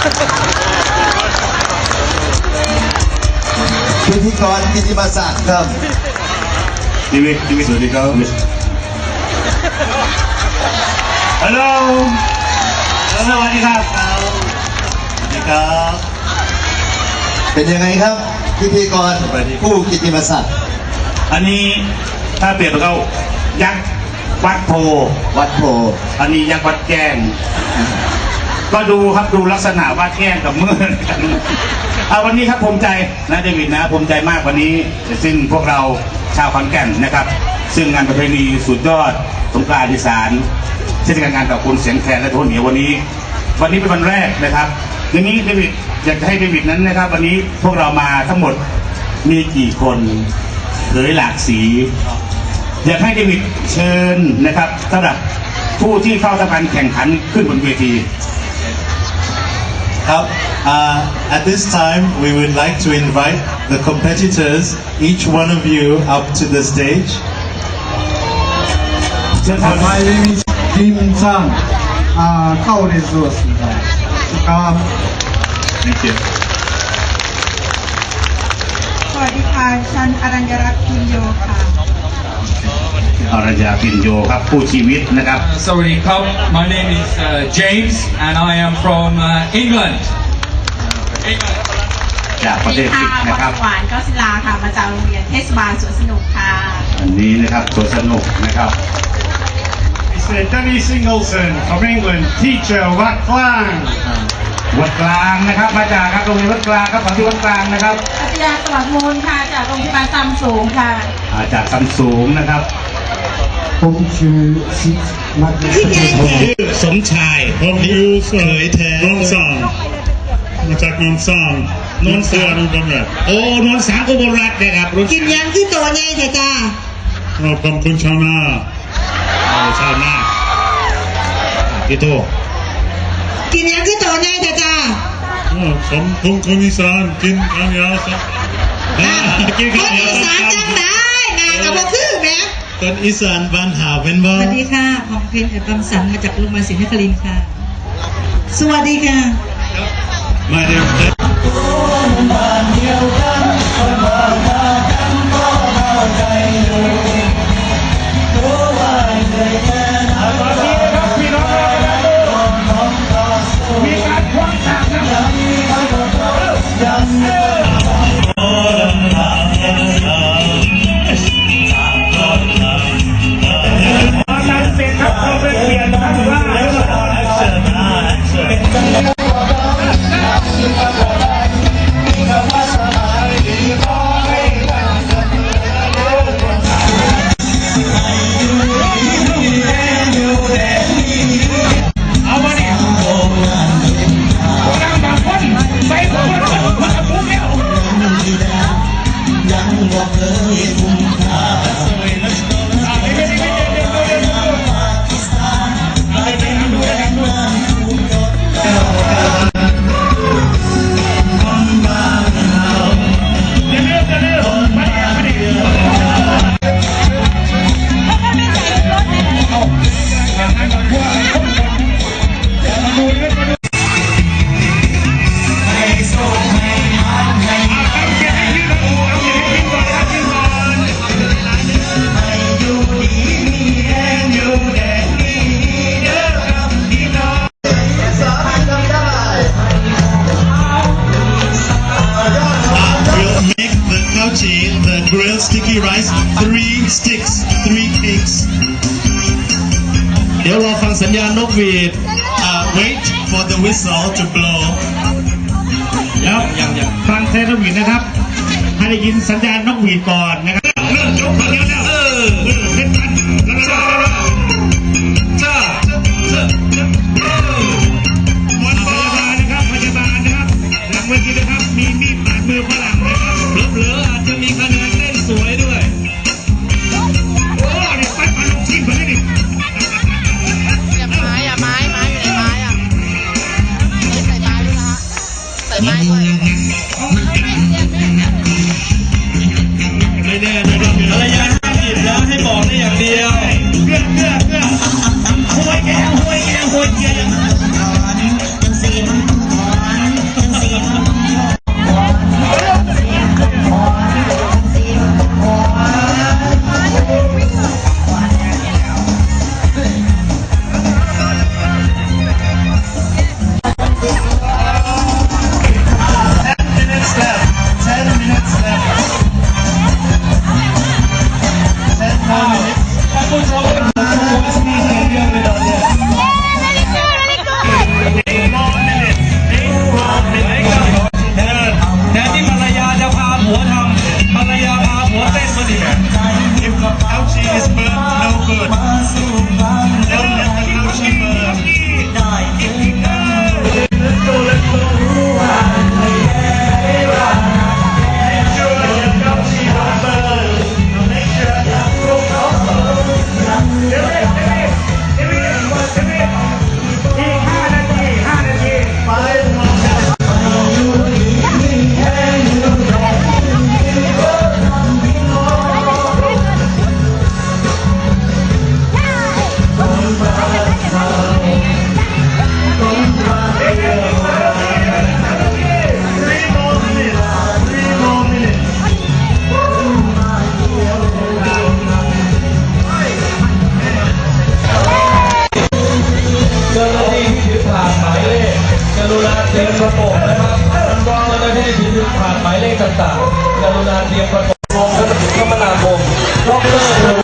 พิธีกรกิติมาศักดิ์ครับดีวิดีวิสวัสดีครับ ฮัลโหลสวัสดีครับ สวัสดีครับ เป็นยังไงครับ พิธีกรผู้กิติมาศักดิ์อันนี้ถ้าเปรียบกับยักษ์วัดโพ วัดโพ อันนี้ยักษ์วัดแกล้ง ก็ดูครับดูลักษณะวัดแกล้งกับมือกันเอาวันนี้ครับภูมิใจนะเดวิดนะภูมิใจมากวันนี้ซึ่งพวกเราชาวขอนแก่นนะครับ ซึ่งงานประเพณีสุดยอดสงกรานต์อีสานเช่นกันงานกับคุณเสียงแคนและโทนเหนียววันนี้ วันนี้เป็นวันแรกนะครับอย่างนี้เดวิดอยากจะให้เดวิดนั้นนะครับ วันนี้พวกเรามาทั้งหมดมีกี่คนเผยหลากสี อยากให้เดวิดเชิญนะครับสำหรับผู้ที่เข้าทำการแข่งขันขึ้นบนเวที ครับ uh, at this time we would like to invite the competitors each one of you up to the stage เชิญครับ My name is Kim Sang. Uh, Kao Resources. Um, Thank you สวัสดีค่ะ ฉันอรัญญรัตน์พิมโยค่ะ อรยาปินโยครับผู้ชีวิตนะครับ Sorry, Cup. My name is uh, James, and I am from uh, England. England. จากประเทศค่ะฟิกนะครับหวานก็ศิลาค่ะ มาจากโรงเรียนเทศบาลสวนสนุกค่ะ อันนี้นะครับสวนสนุกนะครับ it's uh, Danny Singleton from England, teacher, Wat Klang. วัดกลางนะครับ มาจากครับโรงเรียนวัดกลางครับของที่วัดกลางนะครับปัตยาสวัสดิ์มูลค่ะจากโรงพยาบาลซัมสูงค่ะอาจากซัมสูงนะครับ ผมชื่อชิมักสกุลพงศ์ชื่อสมชายผมยูเขยแท้น้องสองมาจากน้องสองนนท์สามอุบลรัตน์โอ้นนท์สามอุบลรัตน์นะครับรุ่นกินยังที่ตัวใหญ่เถอะจ้าเราผมคุณชาวนาเอาชาวนาพี่โตกินยังที่ตัวใหญ่เถอะจ้าอ๋อผมผมคนอีสานกินข้าวยาวสักอ่ากินคข้าวนเหนียวอีสานจังได้นากระบอกคือแหม่ คนอีสานบ้านหาเป็นบ้าสวัสดีค่ะ ของเพนเอดบัมสันมาจากโรงพยาบาลศรีนครินทร์ค่ะ สวัสดีค่ะ coração e com เดี๋ยวรอฟังสัญญาณนกหวีด wait for the whistle to blow แล้วฟังเทเลวินนะครับ ให้ได้ยินสัญญาณนกหวีดก่อนนะครับเริ่มจบแล้วแล้วเออ รุณาเตรียมประกบนะครับเจ้าหน้าที่ที่ผ่านหมายเลขต่างๆกรุณาเตรียมประกบกรมคมนาคมรอบเลิก